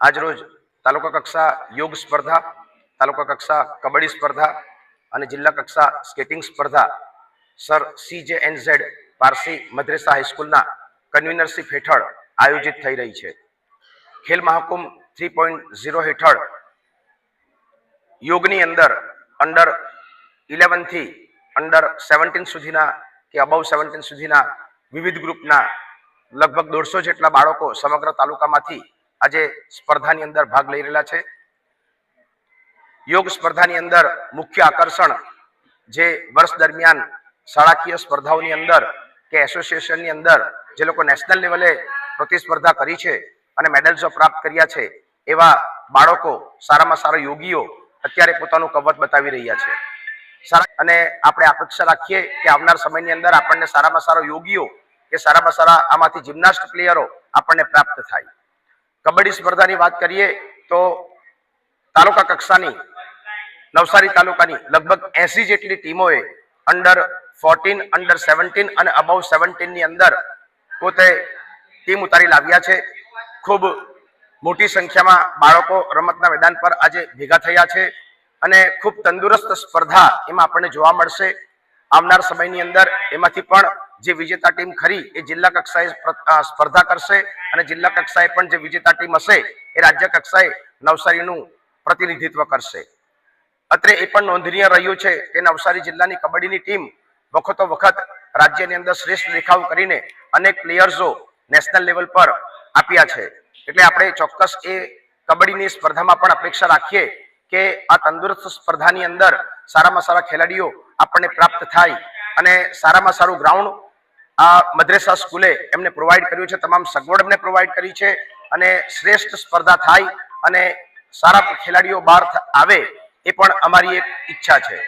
આજરોજ તાલુકા કક્ષા યોગ સ્પર્ધા, તાલુકા કક્ષા કબડ્ડી સ્પર્ધા અને જિલ્લા કક્ષા સ્કેટિંગ સ્પર્ધા sir C J N Z Parsi Madressa હાઈસ્કૂલના કન્વીનરશીપ હેઠળ આયોજિત થઈ રહી છે. Khel Mahakumbh three point zero હેઠળ યોગની અંદર અંડર ઇલેવનથી અંડર સેવન્ટીન સુધીના કે અબવ સેવન્ટીન સુધીના વિવિધ ગ્રુપના લગભગ દોઢસો જેટલા બાળકો સમગ્ર તાલુકામાંથી આજે સ્પર્ધાની અંદર ભાગ લઈ રહેલા છે. યોગ સ્પર્ધાની અંદર મુખ્ય આકર્ષણ જે વર્ષ દરમિયાન શાળાકીય સ્પર્ધાઓની અંદર કે એસોસિએશનની અંદર જે લોકો નેશનલ લેવલે પ્રતિસ્પર્ધા કરી છે અને મેડલ્સો પ્રાપ્ત કર્યા છે, એવા બાળકો સારામાં સારા યોગીઓ અત્યારે પોતાનું કવત બતાવી રહ્યા છે. સારા અને આપણે અપેક્ષા રાખીએ કે આવનાર સમયની અંદર આપણને સારામાં સારા યોગીઓ કે સારામાં સારા આમાંથી જિમ્નાસ્ટ પ્લેયરો આપણને પ્રાપ્ત થાય. કબડ્ડી સ્પર્ધાની વાત કરીએ તો તાલુકા કક્ષાની, નવસારી તાલુકાની લગભગ એસી જેટલી ટીમોએ અંડર ફોર્ટીન અંડર સેવન્ટીન અને અબાઉ સેવન્ટીનની અંદર પોતે ટીમ ઉતારી લાવ્યા છે. ખૂબ મોટી સંખ્યામાં બાળકો રમતના મેદાન પર આજે ભેગા થયા છે અને ખૂબ તંદુરસ્ત સ્પર્ધા એમાં આપણને જોવા મળશે. આવનાર સમયની અંદર એમાંથી પણ જે વિજેતા ટીમ ખરી એ જિલ્લા કક્ષાએ સ્પર્ધા કરશે અને જિલ્લા કક્ષાએ પણ જે વિજેતા ટીમ હશે એ રાજ્ય કક્ષાએ નવસારીનું પ્રતિનિધિત્વ કરશે. અત્રે એ પણ નોંધનીય રહ્યું છે કે નવસારી જિલ્લાની કબડ્ડીની ટીમ વખતો વખત રાજ્યની અંદર શ્રેષ્ઠ દેખાવ કરીને અનેક પ્લેયર્સો નેશનલ લેવલ પર આપ્યા છે. એટલે આપણે ચોક્કસ એ કબડ્ડીની સ્પર્ધામાં પણ અપેક્ષા રાખીએ કે આ તંદુરસ્ત સ્પર્ધાની અંદર સારામાં સારા ખેલાડીઓ આપણને પ્રાપ્ત થાય અને સારામાં સારું ગ્રાઉન્ડ આ મદ્રેસા સ્કૂલે એમને પ્રોવાઈડ કર્યું છે, તમામ સગવડ એમને પ્રોવાઈડ કરી છે અને શ્રેષ્ઠ સ્પર્ધા થાય અને સારા ખેલાડીઓ બહાર આવે એ પણ અમારી એક ઈચ્છા છે.